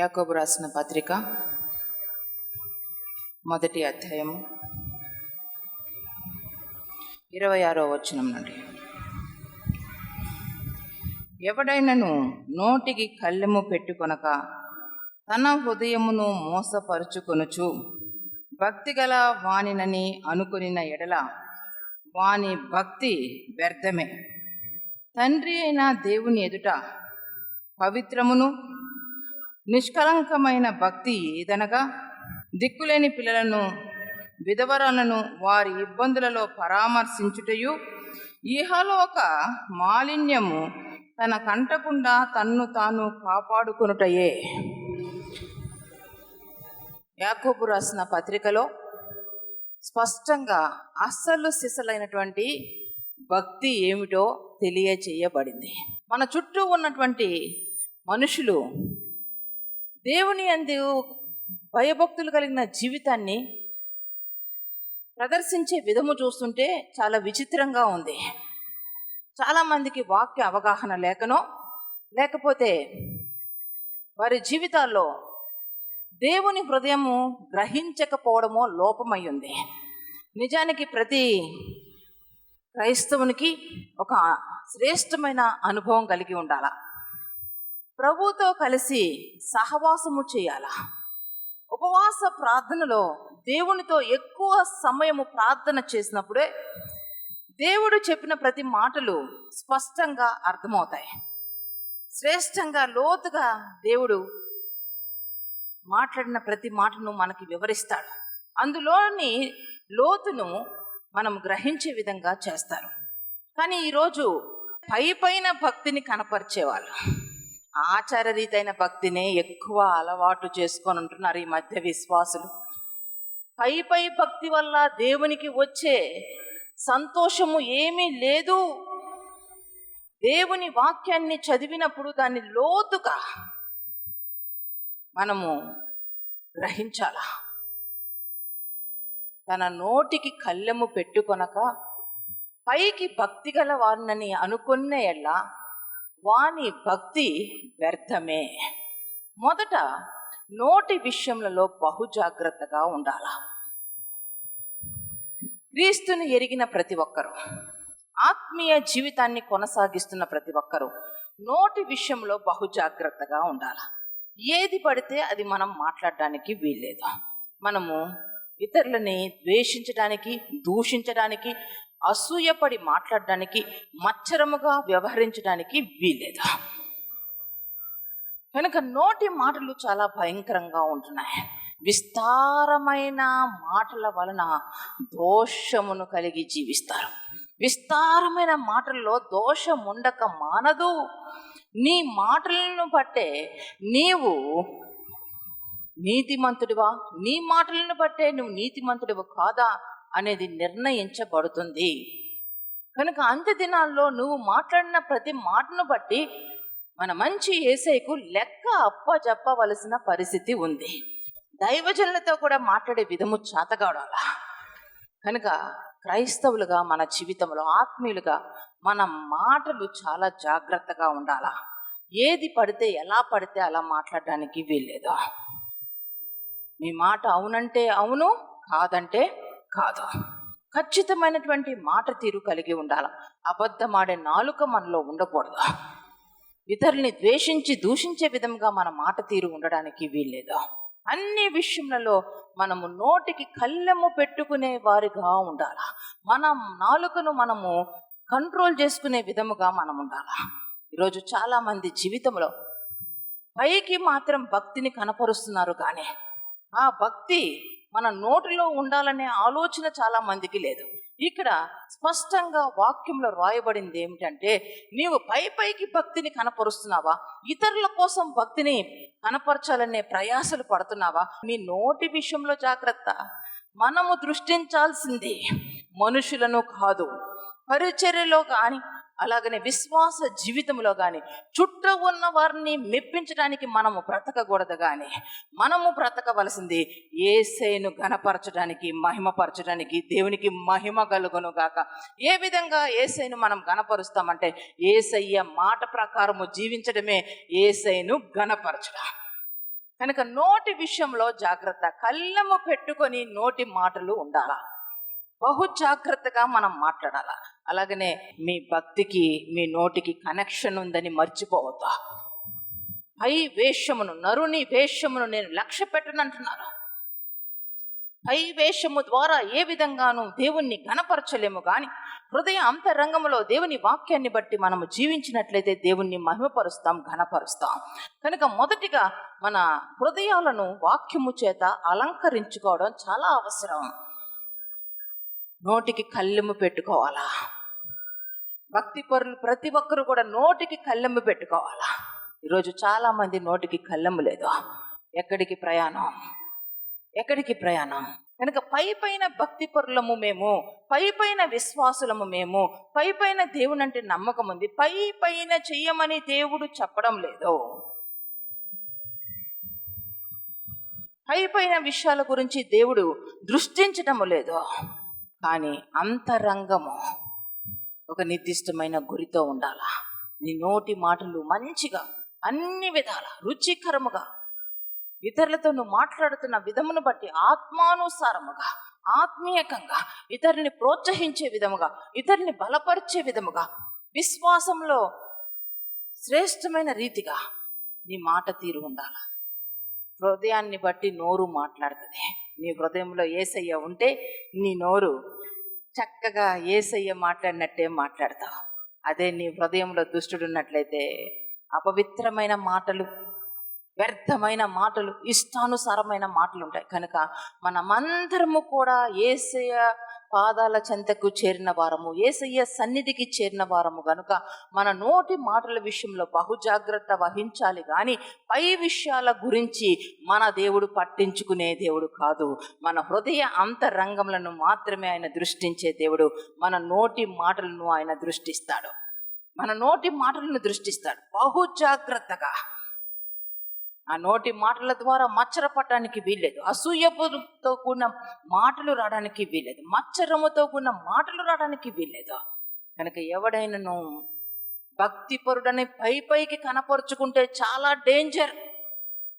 యాకోబు రాసిన పత్రిక మొదటి అధ్యాయము ఇరవై ఆరో వచనం నుండి. ఎవడైనను నోటికి కళ్ళెము పెట్టుకొనక తన హృదయమును మోసపరుచుకొనుచు భక్తిగల వానినని అనుకునిన ఎడల వాని భక్తి వ్యర్థమే. తండ్రి అయిన దేవుని ఎదుట పవిత్రమును నిష్కలంకమైన భక్తి ఏదనగా దిక్కులేని పిల్లలను విధవరాలను వారి ఇబ్బందులలో పరామర్శించుటయు ఇహలోక మాలిన్యము తన కంటకుండా తన్ను తాను కాపాడుకొనుటయే. యాకోబు రాసిన పత్రికలో స్పష్టంగా అస్సలు సిసలైనటువంటి భక్తి ఏమిటో తెలియచేయబడింది. మన చుట్టూ ఉన్నటువంటి మనుషులు దేవుని అందు భయభక్తులు కలిగిన జీవితాన్ని ప్రదర్శించే విధము చూస్తుంటే చాలా విచిత్రంగా ఉంది. చాలామందికి వాక్య అవగాహన లేకనో లేకపోతే వారి జీవితాల్లో దేవుని హృదయము గ్రహించకపోవడమో లోపమై ఉంది. నిజానికి ప్రతి క్రైస్తవునికి ఒక శ్రేష్టమైన అనుభవం కలిగి ఉండాలా? ప్రభుతో కలిసి సహవాసము చేయాల? ఉపవాస ప్రార్థనలో దేవునితో ఎక్కువ సమయము ప్రార్థన చేసినప్పుడే దేవుడు చెప్పిన ప్రతి మాటలు స్పష్టంగా అర్థమవుతాయి. శ్రేష్టంగా లోతుగా దేవుడు మాట్లాడిన ప్రతి మాటను మనకి వివరిస్తాడు. అందులోని లోతును మనం గ్రహించే విధంగా చేస్తారు. కానీ ఈరోజు పై పైన భక్తిని కనపరిచేవాళ్ళు. ఆచారరీతైన భక్తినే ఎక్కువ అలవాటు చేసుకొని ఉంటున్నారు ఈ మధ్య విశ్వాసులు. పై పై భక్తి వల్ల దేవునికి వచ్చే సంతోషము ఏమీ లేదు. దేవుని వాక్యాన్ని చదివినప్పుడు దాన్ని లోతుగా మనము గ్రహించాలా. తన నోటికి కళ్ళెము పెట్టుకొనక పైకి భక్తి గల వారినని అనుకున్న ఎలా వాని భక్తి వ్యర్థమే. మొదట నోటి విషయములలో బహు జాగ్రత్తగా ఉండాల. క్రీస్తుని ఎరిగిన ప్రతి ఒక్కరూ ఆత్మీయ జీవితాన్ని కొనసాగిస్తున్న ప్రతి ఒక్కరూ నోటి విషయంలో బహు జాగ్రత్తగా ఉండాలి. ఏది పడితే అది మనం మాట్లాడడానికి వీల్లేదు. మనము ఇతరులని ద్వేషించడానికి దూషించడానికి అసూయపడి మాట్లాడడానికి మచ్చరముగా వ్యవహరించడానికి వీలేదు కనుక నోటి మాటలు చాలా భయంకరంగా ఉంటున్నాయి. విస్తారమైన మాటల వలన దోషమును కలిగి జీవిస్తారు. విస్తారమైన మాటల్లో దోషం ఉండక మానదు. నీ మాటలను బట్టే నీవు నీతిమంతుడివా? నీ మాటలను బట్టే నువ్వు నీతిమంతుడివా కాదా? అనేది నిర్ణయించబడుతుంది. కనుక అంత్య దినాల్లో నువ్వు మాట్లాడిన ప్రతి మాటను బట్టి మన మంచి ఏసైకు లెక్క అప్ప చెప్పవలసిన పరిస్థితి ఉంది. దైవజనులతో కూడా మాట్లాడే విధము చేతగాడాల. కనుక క్రైస్తవులుగా మన జీవితంలో ఆత్మీయులుగా మన మాటలు చాలా జాగ్రత్తగా ఉండాలా. ఏది పడితే ఎలా పడితే అలా మాట్లాడడానికి వీల్లేదు. మీ మాట అవునంటే అవును కాదంటే కాదు? ఖచ్చితమైనటువంటి మాట తీరు కలిగి ఉండాల. అబద్ధమాడే నాలుక మనలో ఉండకూడదు? ఇతరుల్ని ద్వేషించి దూషించే విధంగా మన మాట తీరు ఉండడానికి వీల్లేదు? అన్ని విషయములలో మనము నోటికి కళ్ళెము పెట్టుకునే వారిగా ఉండాలి. మన నాలుకను మనము కంట్రోల్ చేసుకునే విధముగా మనం ఉండాలి. ఈరోజు చాలామంది జీవితంలో పైకి మాత్రం భక్తిని కనపరుస్తున్నారు కానీ ఆ భక్తి మన నోటిలో ఉండాలనే ఆలోచన చాలా మందికి లేదు. ఇక్కడ స్పష్టంగా వాక్యంలో రాయబడింది ఏమిటంటే నీవు పై పైకి భక్తిని కనపరుస్తున్నావా? ఇతరుల కోసం భక్తిని కనపరచాలనే ప్రయాసలు పడుతున్నావా? మీ నోటి విషయంలో జాగ్రత్త. మనము దృష్టించాల్సింది మనుషులను కాదు పరిచర్యలో కానీ అలాగనే విశ్వాస జీవితంలో కానీ చుట్టూ ఉన్న వారిని మెప్పించడానికి మనము బ్రతకకూడదు కానీ మనము బ్రతకవలసింది ఏసైను ఘనపరచడానికి మహిమపరచడానికి దేవునికి మహిమ కలుగును గాక. ఏ విధంగా ఏసైను మనం ఘనపరుస్తామంటే ఏసయ్య మాట ప్రకారము జీవించడమే ఏసైను ఘనపరచడం. కనుక నోటి విషయంలో జాగ్రత్త కళ్ళము పెట్టుకొని నోటి మాటలు ఉండాలా. బహు జాగ్రత్తగా మనం మాట్లాడాలా. అలాగనే మీ భక్తికి మీ నోటికి కనెక్షన్ ఉందని మర్చిపోవద్దా? పై వేషమును నరుని వేషమును నేను లక్ష్య పెట్టనంటున్నాను పై వేషము ద్వారా ఏ విధంగానూ దేవుణ్ణి గణపరచలేము కానీ హృదయ అంతరంగంలో దేవుని వాక్యాన్ని బట్టి మనము జీవించినట్లయితే దేవుణ్ణి మహిమపరుస్తాం ఘనపరుస్తాం. కనుక మొదటిగా మన హృదయాలను వాక్యము చేత అలంకరించుకోవడం చాలా అవసరం. నోటికి కళ్ళెము పెట్టుకోవాలా? భక్తి పరులు ప్రతి ఒక్కరు కూడా నోటికి కళ్ళెమ్మ పెట్టుకోవాలా? ఈరోజు చాలా మంది నోటికి కళ్ళెమ్మ లేదు. ఎక్కడికి ప్రయాణం? ఎక్కడికి ప్రయాణం? కనుక పై పైన భక్తి పరులము మేము పై పైన విశ్వాసులము మేము పై పైన దేవుని అంటే నమ్మకం ఉంది. పై పైన చెయ్యమని దేవుడు చెప్పడం లేదు. పై పైన విషయాల గురించి దేవుడు దృష్టించటము లేదు. కానీ అంతరంగము ఒక నిర్దిష్టమైన గురితో ఉండాలా? నీ నోటి మాటలు మంచిగా అన్ని విధాల రుచికరముగా ఇతరులతో నువ్వు మాట్లాడుతున్న విధమును బట్టి ఆత్మానుసారముగా ఆత్మీయకంగా ఇతరుని ప్రోత్సహించే విధముగా ఇతరుని బలపరిచే విధముగా విశ్వాసంలో శ్రేష్టమైన రీతిగా నీ మాట తీరు ఉండాల? హృదయాన్ని బట్టి నోరు మాట్లాడుతుంది. నీ హృదయంలో ఏసయ్య ఉంటే నీ నోరు చక్కగా ఏసయ్య మాట్లాడినట్టే మాట్లాడతావు. అదే నీ హృదయంలో దుష్టుడు ఉన్నట్లయితే అపవిత్రమైన మాటలు వ్యర్థమైన మాటలు ఇష్టానుసారమైన మాటలు ఉంటాయి కనుక మనమందరము కూడా ఏసయ్య పాదాల చెంతకు చేరిన వారము ఏసయ్య సన్నిధికి చేరిన వారము గనుక మన నోటి మాటల విషయంలో బహు జాగ్రత్త వహించాలి కానీ పై విషయాల గురించి మన దేవుడు పట్టించుకునే దేవుడు కాదు. మన హృదయ అంతరంగములను మాత్రమే ఆయన దృష్టించే దేవుడు మన నోటి మాటలను ఆయన దృష్టిస్తాడు. మన నోటి మాటలను దృష్టిస్తాడు. బహు జాగ్రత్తగా ఆ నోటి మాటల ద్వారా మచ్చర పట్టడానికి వీల్లేదు. అసూయతో కూడిన మాటలు రావడానికి వీల్లేదు. మచ్చరముతో కూడిన మాటలు రావడానికి వీల్లేదు. కనుక ఎవడైనాను భక్తిపరుడని పై పైకి కనపరుచుకుంటే చాలా డేంజర్.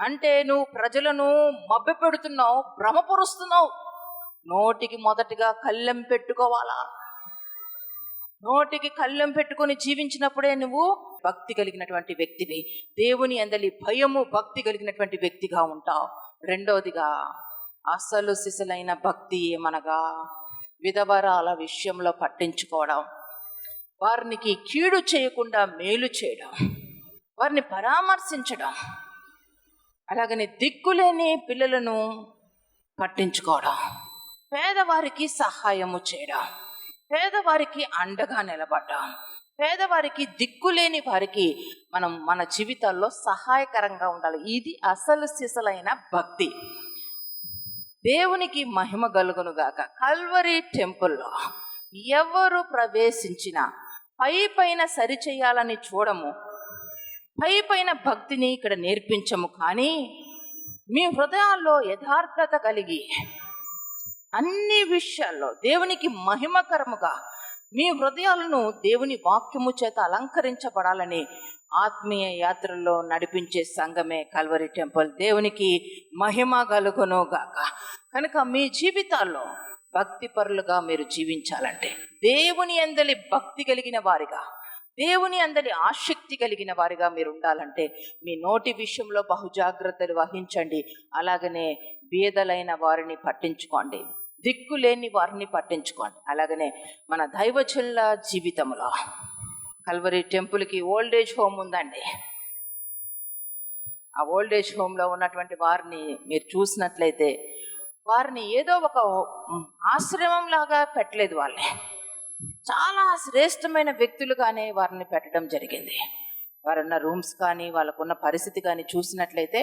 అంటే నువ్వు ప్రజలను మభ్య పెడుతున్నావు భ్రమపరుస్తున్నావు. నోటికి మొదటిగా కళ్ళెం పెట్టుకోవాలా? నోటికి కళ్ళెం పెట్టుకొని జీవించినప్పుడే నువ్వు భక్తి కలిగినటువంటి వ్యక్తివి. దేవుని అందలి భయము భక్తి కలిగినటువంటి వ్యక్తిగా ఉంటావు. రెండవదిగా అసలు సిసలైన భక్తి ఏమనగా? విధవరాల విషయంలో పట్టించుకోవడం. వారికి కీడు చేయకుండా మేలు చేయడం. వారిని పరామర్శించడం. అలాగని దిక్కులేని పిల్లలను పట్టించుకోవడం. పేదవారికి సహాయము చేయడం. పేదవారికి అండగా నిలబడ్డాం. పేదవారికి దిక్కులేని వారికి మనం మన జీవితాల్లో సహాయకరంగా ఉండాలి. ఇది అసలు సిసలైన భక్తి. దేవునికి మహిమ కలుగునుగాక కల్వరి టెంపుల్లో ఎవరు ప్రవేశించినా పై పైన సరిచేయాలని చూడము. పై పైన భక్తిని ఇక్కడ నేర్పించము. కానీ మీ హృదయాల్లో యథార్థత కలిగి అన్ని విషయాల్లో దేవునికి మహిమకరముగా మీ హృదయాలను దేవుని వాక్యము చేత అలంకరించబడాలని ఆత్మీయ యాత్రల్లో నడిపించే సంఘమే కల్వరి టెంపుల్. దేవునికి మహిమ కలుగును గాక. కనుక మీ జీవితాల్లో భక్తి పరులుగా మీరు జీవించాలంటే దేవుని అందలి భక్తి కలిగిన వారిగా దేవుని అందరి ఆసక్తి కలిగిన వారిగా మీరు ఉండాలంటే మీ నోటి విషయంలో బహుజాగ్రత్తలు వహించండి. అలాగనే బీదలైన వారిని పట్టించుకోండి. దిక్కు లేని వారిని పట్టించుకోండి. అలాగనే మన దైవజనుల జీవితంలో కల్వరి టెంపుల్కి ఓల్డ్ ఏజ్ హోమ్ ఉందండి. ఆ ఓల్డ్ ఏజ్ హోమ్లో ఉన్నటువంటి వారిని మీరు చూసినట్లయితే వారిని ఏదో ఒక ఆశ్రమం లాగా పెట్టలేదు వాళ్ళని చాలా శ్రేష్టమైన వ్యక్తులుగానే వారిని పెట్టడం జరిగింది. వారున్న రూమ్స్ కానీ వాళ్ళకున్న పరిస్థితి కానీ చూసినట్లయితే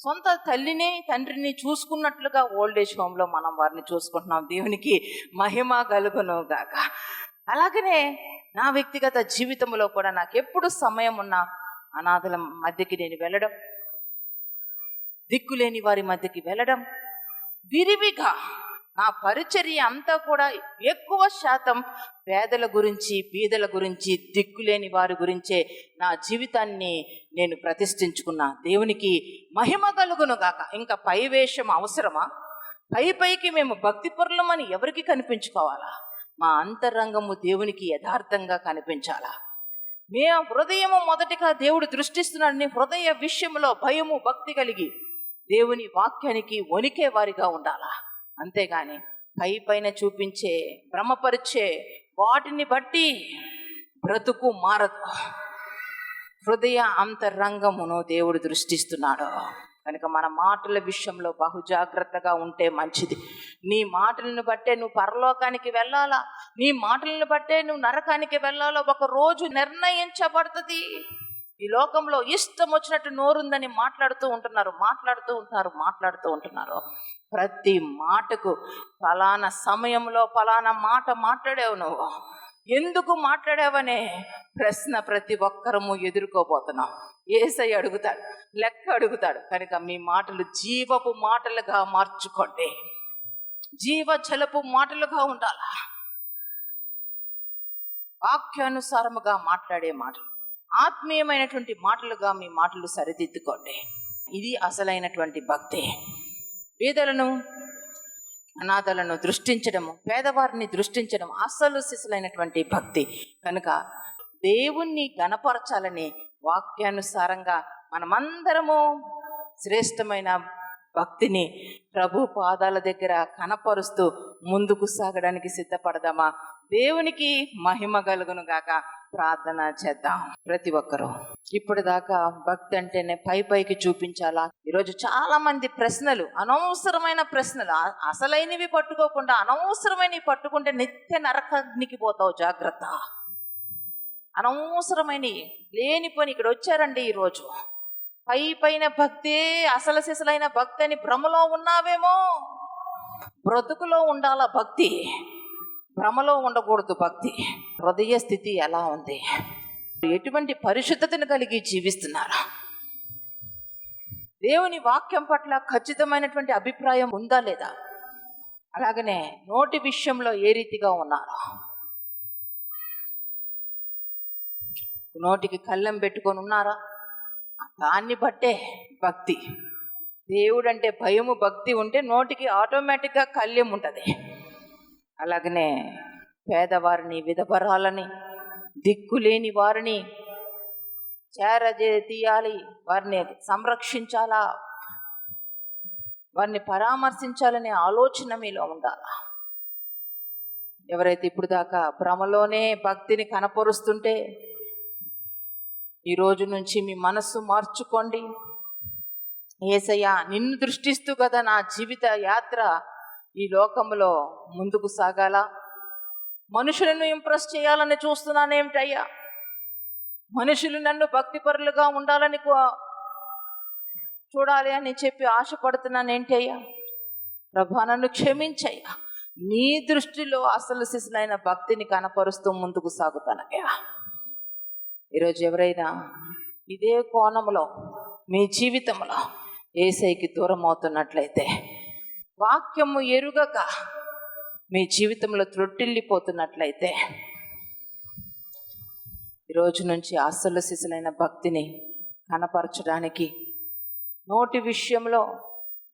సొంత తల్లిని తండ్రిని చూసుకున్నట్లుగా ఓల్డ్ ఏజ్ హోమ్లో మనం వారిని చూసుకుంటున్నాం. దేవునికి మహిమ కలుగును గాక. అలాగనే నా వ్యక్తిగత జీవితంలో కూడా నాకు ఎప్పుడు సమయం ఉన్న అనాథల మధ్యకి నేను వెళ్ళడం దిక్కులేని వారి మధ్యకి వెళ్ళడం విరివిగా నా పరిచర్య అంతా కూడా ఎక్కువ శాతం పేదల గురించి బీదల గురించి దిక్కులేని వారి గురించే నా జీవితాన్ని నేను ప్రతిష్ఠించుకున్నా. దేవునికి మహిమ కలుగును గాక. ఇంకా పై వేషం అవసరమా? పై పైకి మేము భక్తి పొరలమని ఎవరికి కనిపించుకోవాలా? మా అంతరంగము దేవునికి యథార్థంగా కనిపించాలా? మే హృదయము మొదటిగా దేవుడు దృష్టిస్తున్నాడు. నీ హృదయ విషయంలో భయము భక్తి కలిగి దేవుని వాక్యానికి వణికే వారిగా ఉండాలా? అంతేగాని పై పైన చూపించే భ్రమపరిచే వాటిని బట్టి బ్రతుకు మారదు. హృదయ అంతరంగమును దేవుడు దృష్టిస్తున్నాడు. కనుక మన మాటల విషయంలో బహు జాగ్రత్తగా ఉంటే మంచిది. నీ మాటలను బట్టే నువ్వు పరలోకానికి వెళ్ళాలా? నీ మాటలను బట్టే నువ్వు నరకానికి వెళ్ళాలో? ఒక రోజు నిర్ణయించబడుతుంది. ఈ లోకంలో ఇష్టం వచ్చినట్టు నోరుందని మాట్లాడుతూ ఉంటున్నారు మాట్లాడుతూ ఉంటారు మాట్లాడుతూ ఉంటున్నారు. ప్రతి మాటకు ఫలానా సమయంలో ఫలానా మాట మాట్లాడావు నువ్వు. ఎందుకు మాట్లాడావనే ప్రశ్న ప్రతి ఒక్కరము ఎదుర్కోబోతున్నాం. ఏసై అడుగుతాడు లెక్క అడుగుతాడు. కనుక మీ మాటలు జీవపు మాటలుగా మార్చుకోండి. జీవ జలపు మాటలుగా ఉండాలా? వాక్యానుసారముగా మాట్లాడే మాటలు. ఆత్మీయమైనటువంటి మాటలుగా మీ మాటలు సరిదిద్దుకోండి. ఇది అసలైనటువంటి భక్తి. పేదలను అనాథలను దృష్టించడము పేదవారిని దృష్టించడం అసలు సిసలైనటువంటి భక్తి. కనుక దేవుణ్ణి గణపరచాలని వాక్యానుసారంగా మనమందరము శ్రేష్టమైన భక్తిని ప్రభు పాదాల దగ్గర కనపరుస్తూ ముందుకు సాగడానికి సిద్ధపడదామా? దేవునికి మహిమ కలుగును గాక ప్రార్థన చేద్దాం ప్రతి ఒక్కరూ. ఇప్పుడు దాకా భక్తి అంటేనే పై పైకి చూపించాలా? ఈరోజు చాలా మంది ప్రశ్నలు అనవసరమైన ప్రశ్నలు అసలైనవి పట్టుకోకుండా అనవసరమైనవి పట్టుకుంటే నిత్య నరకాగ్నికి పోతావు జాగ్రత్త. అనవసరమైనవి లేనిపోని ఇక్కడ వచ్చారండి ఈరోజు. పై పైన భక్తే అసలు సిసలైన భక్తి అని భ్రమలో ఉన్నావేమో? బ్రతుకులో ఉండాల భక్తి? భ్రమలో ఉండకూడదు భక్తి. హృదయ స్థితి ఎలా ఉంది? ఎటువంటి పరిశుద్ధతను కలిగి జీవిస్తున్నారు? దేవుని వాక్యం పట్ల ఖచ్చితమైనటువంటి అభిప్రాయం ఉందా లేదా? అలాగనే నోటి విషయంలో ఏ రీతిగా ఉన్నారు? నోటికి కళ్ళెం పెట్టుకొని ఉన్నారా? దాన్ని బట్టే భక్తి. దేవుడంటే భయము భక్తి ఉంటే నోటికి ఆటోమేటిక్గా కళ్ళెం ఉంటుంది. అలాగనే పేదవారిని విధవరాలని దిక్కులేని వారిని చేరజే తీయాలి వారిని సంరక్షించాలా? వారిని పరామర్శించాలనే ఆలోచన మీలో ఉండాలా? ఎవరైతే ఇప్పుడు దాకా భ్రమలోనే భక్తిని కనపరుస్తుంటే ఈ రోజు నుంచి మీ మనస్సు మార్చుకోండి. ఏసయ్య నిన్ను దృష్టిస్తూ కదా నా జీవిత యాత్ర ఈ లోకంలో ముందుకు సాగాల? మనుషులను ఇంప్రెస్ చేయాలని చూస్తున్నానేమిటయ్యా? మనుషులు నన్ను భక్తిపరులుగా ఉండాలని కో- చూడాలి అని చెప్పి ఆశపడుతున్నానేంటి అయ్యా ప్రభా నన్ను క్షమించయ్యా. నీ దృష్టిలో అసలు శిశులైన భక్తిని కనపరుస్తూ ముందుకు సాగుతానయ్యా. ఈరోజు ఎవరైనా ఇదే కోణంలో మీ జీవితంలో ఏసైకి దూరం అవుతున్నట్లయితే వాక్యము ఎరుగక మీ జీవితంలో త్రొట్టిల్లిపోతున్నట్లయితే ఈరోజు నుంచి అసలు శిశులైన భక్తిని కనపరచడానికి నోటి విషయంలో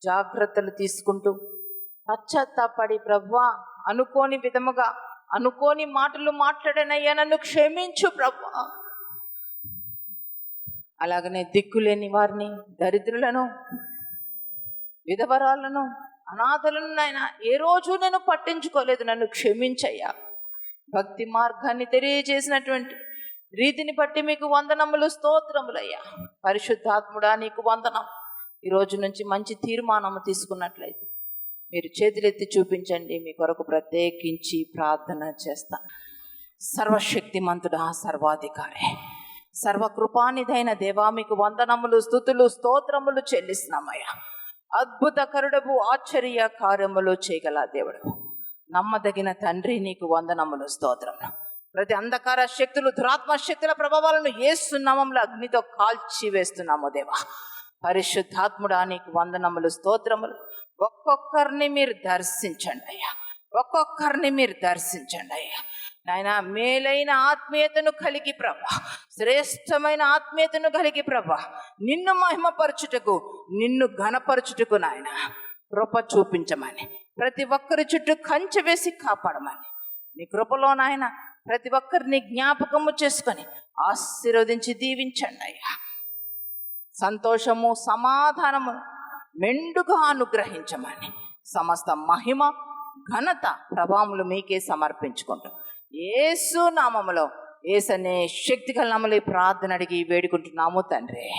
జాగ్రత్తలు తీసుకుంటూ పశ్చాత్తాపడి ప్రవ్వా అనుకోని విధముగా అనుకోని మాటలు మాట్లాడనయ్యా నన్ను క్షమించు ప్రవ్వా. అలాగనే దిక్కులేని వారిని దరిద్రులను విధవరాలను అనాథలను నాయన ఏ రోజు నేను పట్టించుకోలేదు. నన్ను క్షమించయ్యా. భక్తి మార్గాన్ని తెలియజేసినటువంటి రీతిని బట్టి మీకు వందనములు స్తోత్రములయ్యా. పరిశుద్ధాత్ముడా నీకు వందనం. ఈ రోజు నుంచి మంచి తీర్మానము తీసుకున్నట్లయితే మీరు చేతులెత్తి చూపించండి. మీ కొరకు ప్రత్యేకించి ప్రార్థన చేస్తాను సర్వశక్తిమంతుడా సర్వాధికారి సర్వకృపానిధైన దేవా మీకు వందనములు స్థుతులు స్తోత్రములు చెల్లిస్తున్నామయ్యా. అద్భుత కరుడవు ఆశ్చర్య కార్యములు చేయగల దేవుడు. నమ్మదగిన తండ్రి నీకు వందనములు స్తోత్రం ప్రతి అంధకార శక్తులు దురాత్మ శక్తుల ప్రభావాలను ఏస్తున్నామంలో అగ్నితో కాల్చి వేస్తున్నాము దేవా. పరిశుద్ధాత్ముడా నీకు వందనములు స్తోత్రములు. ఒక్కొక్కరిని మీరు దర్శించండి అయ్యా. ఒక్కొక్కరిని మీరు దర్శించండి అయ్యా. నాయన మేలైన ఆత్మీయతను కలిగి ప్రభా. శ్రేష్టమైన ఆత్మీయతను కలిగి ప్రభా. నిన్ను మహిమపరచుటకు నిన్ను ఘనపరచుటకు నాయన కృప చూపించమని ప్రతి ఒక్కరి చుట్టూ కంచె వేసి కాపాడమని నీ కృపలో నాయన ప్రతి ఒక్కరిని జ్ఞాపకము చేసుకొని ఆశీర్వదించి దీవించండి అయ్యా. సంతోషము సమాధానము మెండుగా అనుగ్రహించమని సమస్త మహిమ ఘనత ప్రభావములు మీకే సమర్పించుకుంటాం ఏసు నామములో ఏసనే శక్తి నామలు ఈ ప్రార్థన అడిగి వేడుకుంటున్నాము తండ్రి.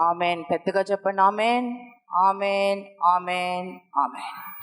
ఆమెన్. పెద్దగా చెప్పండి. ఆమెన్. ఆమెన్. ఆమెన్. ఆమెన్.